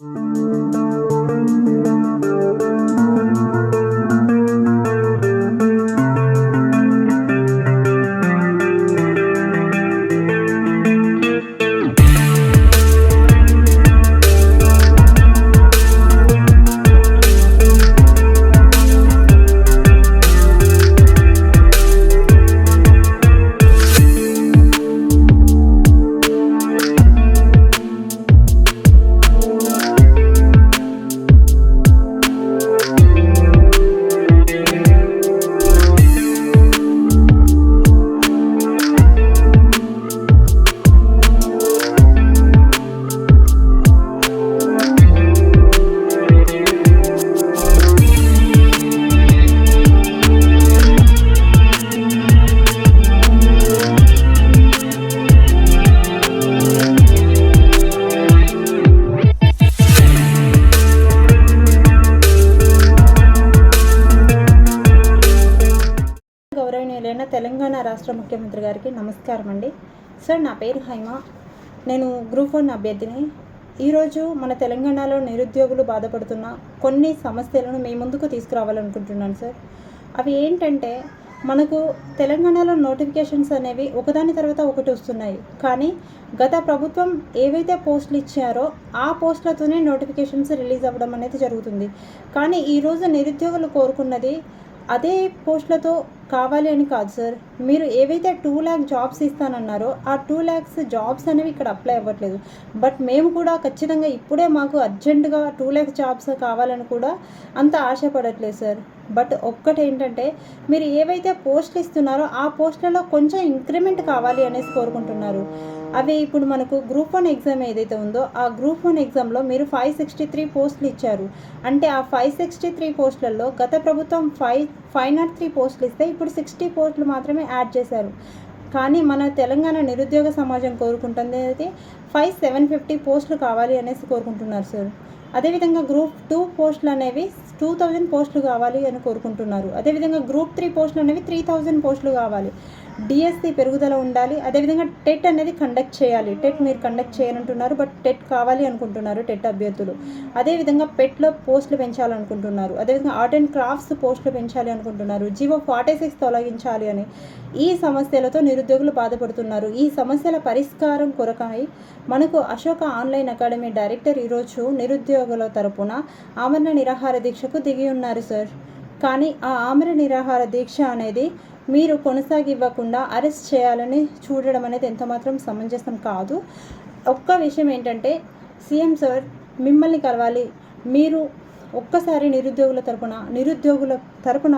Música ముఖ్యమంత్రి గారికి నమస్కారం అండి. సార్ నా పేరు హైమ. నేను గ్రూప్ వన్ అభ్యర్థిని. ఈరోజు మన తెలంగాణలో నిరుద్యోగులు బాధపడుతున్న కొన్ని సమస్యలను మీ ముందుకు తీసుకురావాలనుకుంటున్నాను సార్. అవి ఏంటంటే మనకు తెలంగాణలో నోటిఫికేషన్స్ అనేవి ఒకదాని తర్వాత ఒకటి వస్తున్నాయి. కానీ గత ప్రభుత్వం ఏవైతే పోస్టులు ఇచ్చారో ఆ పోస్టులతోనే నోటిఫికేషన్స్ రిలీజ్ అవ్వడం అనేది జరుగుతుంది. కానీ ఈరోజు నిరుద్యోగులు కోరుకున్నది అదే పోస్టులతో కావాలి అని కాదు సార్. మీరు ఏవైతే టూ ల్యాక్ జాబ్స్ ఇస్తానన్నారో ఆ టూ ల్యాక్స్ జాబ్స్ అనేవి ఇక్కడ అప్లై అవ్వట్లేదు. బట్ మేము కూడా ఖచ్చితంగా ఇప్పుడే మాకు అర్జెంటుగా టూ ల్యాక్స్ జాబ్స్ కావాలని కూడా అంత ఆశపడట్లేదు సార్. బట్ ఒక్కటి ఏంటంటే మీరు ఏవైతే పోస్టులు ఇస్తున్నారో ఆ పోస్టులలో కొంచెం ఇంక్రిమెంట్ కావాలి అనేసి కోరుకుంటున్నారు. అవి ఇప్పుడు మనకు గ్రూప్ వన్ ఎగ్జామ్ ఏదైతే ఉందో ఆ గ్రూప్ వన్ ఎగ్జామ్లో మీరు ఫైవ్ సిక్స్టీ త్రీ పోస్టులు ఇచ్చారు. అంటే ఆ ఫైవ్ సిక్స్టీ త్రీ పోస్టులలో గత ప్రభుత్వం ఫైవ్ ఫైవ్ నాట్ త్రీ పోస్టులు ఇస్తే ఇప్పుడు సిక్స్టీ పోస్టులు మాత్రమే యాడ్ చేశారు. కానీ మన తెలంగాణ నిరుద్యోగ సమాజం కోరుకుంటుంది అయితే ఫైవ్ సెవెన్ ఫిఫ్టీ పోస్టులు కావాలి అనేసి కోరుకుంటున్నారు సార్ అదేవిధంగా గ్రూప్ టూ పోస్టులు అనేవి టూ థౌజండ్ పోస్టులు కావాలి అని కోరుకుంటున్నారు. అదేవిధంగా గ్రూప్ త్రీ పోస్టులు అనేవి త్రీ థౌజండ్ పోస్టులు కావాలి. డిఎస్సి పెరుగుదల ఉండాలి. అదేవిధంగా టెట్ అనేది కండక్ట్ చేయాలి. టెట్ మీరు కండక్ట్ చేయాలంటున్నారు బట్ టెట్ కావాలి అనుకుంటున్నారు టెట్ అభ్యర్థులు. అదేవిధంగా పెట్లో పోస్టులు పెంచాలనుకుంటున్నారు. అదేవిధంగా ఆర్ట్ అండ్ క్రాఫ్ట్స్ పోస్టులు పెంచాలి అనుకుంటున్నారు. జీవో ఫార్టీ సిక్స్ తొలగించాలి అని ఈ సమస్యలతో నిరుద్యోగులు బాధపడుతున్నారు. ఈ సమస్యల పరిష్కారం కొరకై మనకు అశోక ఆన్లైన్ అకాడమీ డైరెక్టర్ ఈరోజు నిరుద్యోగుల తరపున ఆమరణ నిరాహార దీక్షకు దిగి ఉన్నారు సార్. కానీ ఆ ఆమరణ నిరాహార దీక్ష అనేది మీరు కొనసాగివ్వకుండా అరెస్ట్ చేయాలని చూడడం అనేది ఎంతమాత్రం సమంజసం కాదు. ఒక్క విషయం ఏంటంటే సీఎం సార్ మిమ్మల్ని కలవాలి. మీరు ఒక్కసారి నిరుద్యోగుల తరపున నిరుద్యోగుల తరపున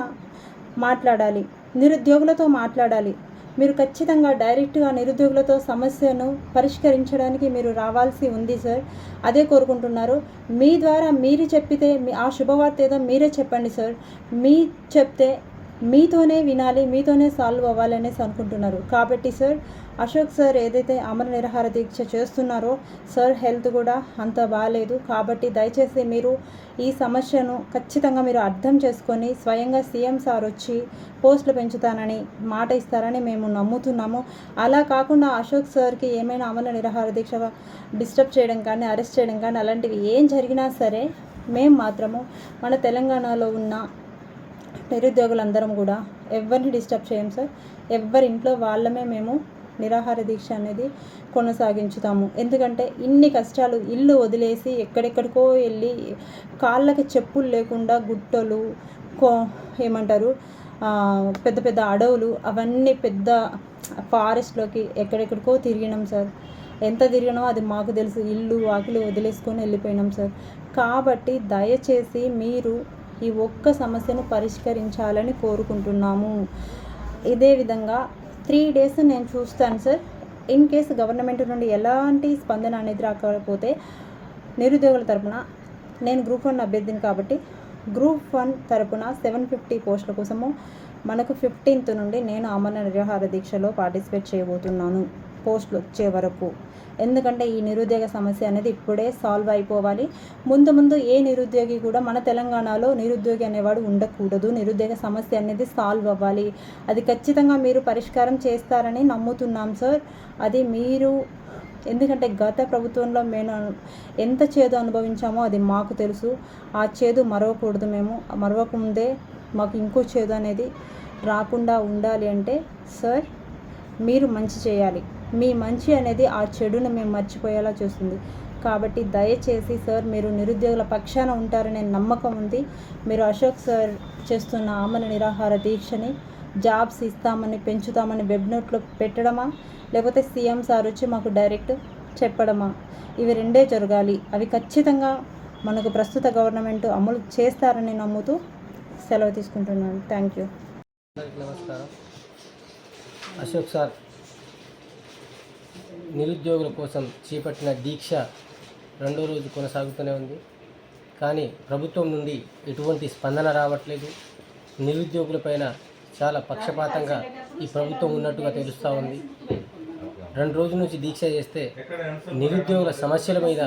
మాట్లాడాలి. నిరుద్యోగులతో మాట్లాడాలి. మీరు ఖచ్చితంగా డైరెక్ట్గా నిరుద్యోగులతో సమస్యను పరిష్కరించడానికి మీరు రావాల్సి ఉంది సార్. అదే కోరుకుంటున్నారు. మీ ద్వారా మీరు చెప్పితే మీ ఆ శుభవార్త ఏదో మీరే చెప్పండి సార్. మీ చెప్తే మీతోనే వినాలి మీతోనే సాల్వ్ అవ్వాలి అనేసి అనుకుంటున్నారు. కాబట్టి సార్ అశోక్ సార్ ఏదైతే అమర నిరహార దీక్ష చేస్తున్నారో సార్ హెల్త్ కూడా అంత బాగాలేదు కాబట్టి దయచేసి మీరు ఈ సమస్యను ఖచ్చితంగా మీరు అర్థం చేసుకొని స్వయంగా సీఎం సార్ వచ్చి పోస్టులు పెంచుతానని మాట ఇస్తారని మేము నమ్ముతున్నాము. అలా కాకుండా అశోక్ సార్కి ఏమైనా అమర నిరహార దీక్ష డిస్టర్బ్ చేయడం కానీ అరెస్ట్ చేయడం కానీ అలాంటివి ఏం జరిగినా సరే మేము మాత్రము మన తెలంగాణలో ఉన్న నిరుద్యోగులందరం కూడా ఎవరిని డిస్టర్బ్ చేయం సార్. ఎవరి ఇంట్లో వాళ్ళమే మేము నిరాహార దీక్ష అనేది కొనసాగించుతాము. ఎందుకంటే ఇన్ని కష్టాలు ఇల్లు వదిలేసి ఎక్కడెక్కడికో వెళ్ళి కాళ్ళకి చెప్పులు లేకుండా గుట్టలు కో ఏమంటారు పెద్ద పెద్ద అడవులు అవన్నీ పెద్ద ఫారెస్ట్లోకి ఎక్కడెక్కడికో తిరిగినాం సార్. ఎంత తిరిగినామో అది మాకు తెలుసు. ఇల్లు వాకిలు వదిలేసుకొని వెళ్ళిపోయినాం సార్. కాబట్టి దయచేసి మీరు ఈ ఒక్క సమస్యను పరిష్కరించాలని కోరుకుంటున్నాము. ఇదే విధంగా త్రీ డేస్ నేను చూస్తాను సార్. ఇన్ కేసు గవర్నమెంట్ నుండి ఎలాంటి స్పందన అనేది రాకపోతే నిరుద్యోగుల తరపున నేను గ్రూప్ వన్ అభ్యర్థిని కాబట్టి గ్రూప్ వన్ తరపున సెవెన్ ఫిఫ్టీ పోస్టుల కోసము మనకు ఫిఫ్టీన్త్ నుండి నేను అమర నిరాహార దీక్షలో పార్టిసిపేట్ చేయబోతున్నాను. పోస్టులు వచ్చే వరకు. ఎందుకంటే ఈ నిరుద్యోగ సమస్య అనేది ఇప్పుడే సాల్వ్ అయిపోవాలి. ముందు ముందు ఏ నిరుద్యోగి కూడా మన తెలంగాణలో నిరుద్యోగి అనేవాడు ఉండకూడదు. నిరుద్యోగ సమస్య అనేది సాల్వ్ అవ్వాలి. అది ఖచ్చితంగా మీరు పరిష్కారం చేస్తారని నమ్ముతున్నాం సార్ అది మీరు ఎందుకంటే గత ప్రభుత్వంలో మేము ఎంత చేదు అనుభవించామో అది మాకు తెలుసు. ఆ చేదు మరవకూడదు మేము. మరవకముందే మాకు ఇంకో చేదు అనేది రాకుండా ఉండాలి అంటే సార్ మీరు మంచి చేయాలి. మీ మంచి అనేది ఆ చెడును మేము మర్చిపోయేలా చేస్తుంది. కాబట్టి దయచేసి సార్ మీరు నిరుద్యోగుల పక్షాన ఉంటారనే నమ్మకం ఉంది. మీరు అశోక్ సార్ చేస్తున్న ఆమరణ నిరాహార దీక్షని జాబ్స్ ఇస్తామని పెంచుతామని వెబ్ నోట్లో పెట్టడమా? లేకపోతే సీఎం సార్ వచ్చి మాకు డైరెక్ట్ చెప్పడమా? ఇవి రెండే జరగాలి. అవి ఖచ్చితంగా మనకు ప్రస్తుత గవర్నమెంట్ అమలు చేస్తారని నమ్ముతూ సెలవు తీసుకుంటున్నాను. Thank you. నమస్కారం. అశోక్ సార్ నిరుద్యోగుల కోసం చేపట్టిన దీక్ష రెండో రోజు కొనసాగుతూనే ఉంది. కానీ ప్రభుత్వం నుండి ఎటువంటి స్పందన రావట్లేదు. నిరుద్యోగులపైన చాలా పక్షపాతంగా ఈ ప్రభుత్వం ఉన్నట్టుగా తెలుస్తూ ఉంది. రెండు రోజుల నుంచి దీక్ష చేస్తే నిరుద్యోగుల సమస్యల మీద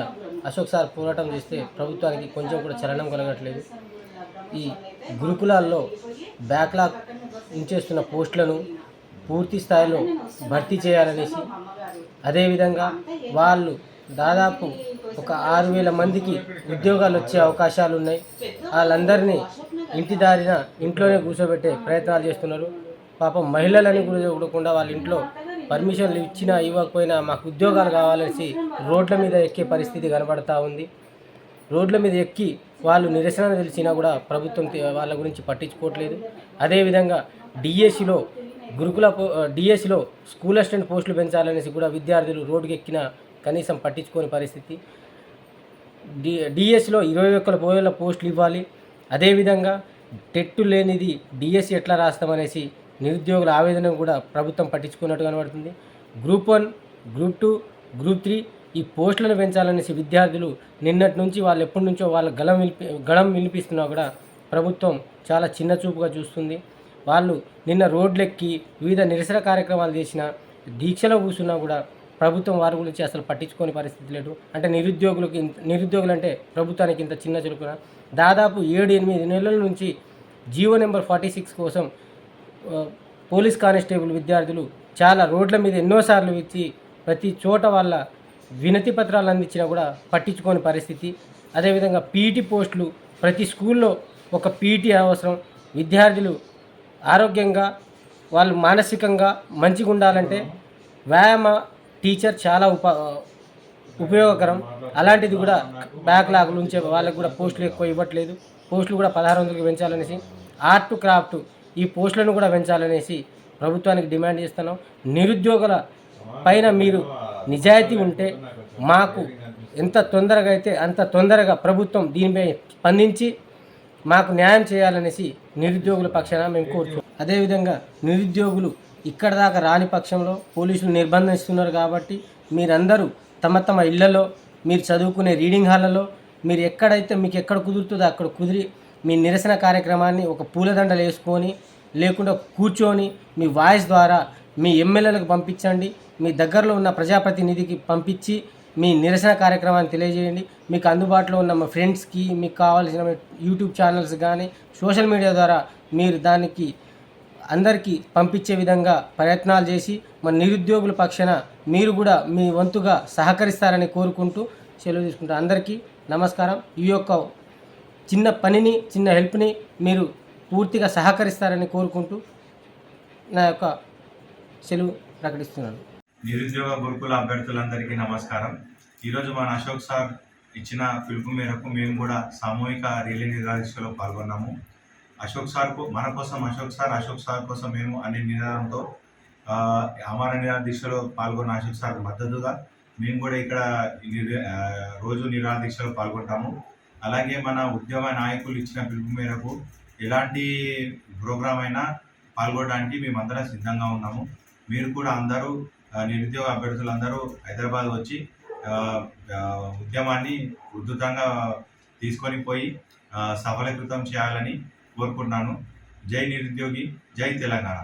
అశోక్ సార్ పోరాటం చేస్తే ప్రభుత్వానికి కొంచెం కూడా చలనం కలగట్లేదు. ఈ గురుకులాల్లో బ్యాక్లాగ్ ఉంచేస్తున్న పోస్టులను పూర్తి స్థాయిలో భర్తీ చేయాలనేసి. అదేవిధంగా వాళ్ళు దాదాపు ఒక ఆరు వేల మందికి ఉద్యోగాలు వచ్చే అవకాశాలు ఉన్నాయి వాళ్ళందరినీ ఇంటి దారిన ఇంట్లోనే కూర్చోబెట్టే ప్రయత్నాలు చేస్తున్నారు. పాపం మహిళలని కూడా చూడకుండా వాళ్ళ ఇంట్లో పర్మిషన్లు ఇచ్చినా ఇవ్వకపోయినా మాకు ఉద్యోగాలు కావాలనేసి రోడ్ల మీద ఎక్కే పరిస్థితి కనబడతా ఉంది. రోడ్ల మీద ఎక్కి వాళ్ళు నిరసన తెలిసినా కూడా ప్రభుత్వం వాళ్ళ గురించి పట్టించుకోవట్లేదు. అదేవిధంగా డిఎస్సిలో గురుకుల డిఎస్సిలో స్కూల్ అసిస్టెంట్ పోస్టులు పెంచాలనేసి కూడా విద్యార్థులు రోడ్డుకి ఎక్కిన కనీసం పట్టించుకోని పరిస్థితి. డి డిఎస్సిలో ఇరవై ఒక్కల పోయేల పోస్టులు ఇవ్వాలి. అదేవిధంగా టెట్టు లేనిది డిఎస్సి ఎట్లా రాస్తామనేసి నిరుద్యోగుల ఆవేదన కూడా ప్రభుత్వం పట్టించుకున్నట్టు కనబడుతుంది. Group one group two group three ఈ పోస్టులను పెంచాలనేసి విద్యార్థులు నిన్నటి నుంచి వాళ్ళు ఎప్పటి నుంచో వాళ్ళ గళం వినిపి గళం వినిపిస్తున్నా కూడా ప్రభుత్వం చాలా చిన్న చూపుగా చూస్తుంది. వాళ్ళు నిన్న రోడ్లెక్కి వివిధ నిరసన కార్యక్రమాలు చేసిన దీక్షలో కూర్చున్నా కూడా ప్రభుత్వం వారి గురించి అసలు పట్టించుకోని పరిస్థితి లేదు. అంటే నిరుద్యోగులకు ఇంత- నిరుద్యోగులు అంటే ప్రభుత్వానికి ఇంత చిన్న చురుకున? దాదాపు ఏడు ఎనిమిది నెలల నుంచి జీవో నెంబర్ ఫార్టీ సిక్స్ కోసం పోలీస్ కానిస్టేబుల్ విద్యార్థులు చాలా రోడ్ల మీద ఎన్నోసార్లు ఇచ్చి ప్రతి చోట వాళ్ళ వినతి పత్రాలు అందించినా కూడా పట్టించుకోని పరిస్థితి. అదేవిధంగా పీటీ పోస్టులు ప్రతి స్కూల్లో ఒక పీటీ అవసరం. విద్యార్థులు ఆరోగ్యంగా వాళ్ళు మానసికంగా మంచిగా ఉండాలంటే వ్యాయామ టీచర్ చాలా ఉప ఉపయోగకరం. అలాంటిది కూడా బ్యాక్లాగ్లు ఉంచే వాళ్ళకి కూడా పోస్టులు ఎక్కువ ఇవ్వట్లేదు. పోస్టులు కూడా పదహారు వందలకు పెంచాలనేసి ఆర్ట్ క్రాఫ్ట్ ఈ పోస్టులను కూడా పెంచాలనేసి ప్రభుత్వానికి డిమాండ్ చేస్తున్నాం. నిరుద్యోగుల పైన మీరు నిజాయితీ ఉంటే మాకు ఎంత తొందరగా అయితే అంత తొందరగా ప్రభుత్వం దీనిపై స్పందించి మాకు న్యాయం చేయాలనేసి నిరుద్యోగుల పక్షాన మేము కోరుతున్నాం అదేవిధంగా నిరుద్యోగులు ఇక్కడ దాకా రాని పక్షంలో పోలీసులు నిర్బంధిస్తున్నారు కాబట్టి మీరందరూ తమ తమ ఇళ్ళలో మీరు చదువుకునే రీడింగ్ హాల్లో మీరు ఎక్కడైతే మీకు ఎక్కడ కుదురుతుందో అక్కడ కుదిరి మీ నిరసన కార్యక్రమాన్ని ఒక పూలదండలు వేసుకొని లేకుండా కూర్చొని మీ వాయిస్ ద్వారా మీ ఎమ్మెల్యేలకు పంపించండి మీ దగ్గరలో ఉన్న ప్రజాప్రతినిధికి పంపించి మీ నిరసన కార్యక్రమాన్ని తెలియజేయండి. మీకు అందుబాటులో ఉన్న మా ఫ్రెండ్స్కి మీకు కావాల్సిన యూట్యూబ్ ఛానల్స్ కానీ సోషల్ మీడియా ద్వారా మీరు దానికి అందరికీ పంపించే విధంగా ప్రయత్నాలు చేసి మన నిరుద్యోగుల పక్షాన మీరు కూడా మీ వంతుగా సహకరిస్తారని కోరుకుంటూ సెలవు తీసుకుంటారు అందరికీ నమస్కారం. ఈ యొక్క చిన్న పనిని చిన్న హెల్ప్ని మీరు పూర్తిగా సహకరిస్తారని కోరుకుంటూ నా యొక్క సెలవు ప్రకటిస్తున్నాను. నిరుద్యోగ గురుకుల అభ్యర్థులందరికీ నమస్కారం. ఈరోజు మన అశోక్ సార్ ఇచ్చిన పిలుపు మేరకు మేము కూడా సామూహిక ర్యాలీ నిరాదీక్షలో పాల్గొన్నాము. అశోక్ సార్కు మన కోసం అశోక్ సార్ అశోక్ సార్ కోసం మేము అనే నినాదంతో అమర నిరాహార దీక్షలో పాల్గొన్న అశోక్ సార్ మద్దతుగా మేము కూడా ఇక్కడ రోజు నిరాదీక్షలో దీక్షలో పాల్గొంటాము. అలాగే మన ఉద్యమ నాయకులు ఇచ్చిన పిలుపు మేరకు ఎలాంటి ప్రోగ్రామ్ అయినా పాల్గొనడానికి మేమందరం సిద్ధంగా ఉన్నాము. మీరు కూడా అందరూ నిరుద్యోగ అభ్యర్థులందరూ హైదరాబాద్ వచ్చి ఉద్యమాన్ని ఉద్ధృతంగా తీసుకొని పోయి సఫలీకృతం చేయాలని కోరుకుంటున్నాను. జై నిరుద్యోగి జై తెలంగాణ.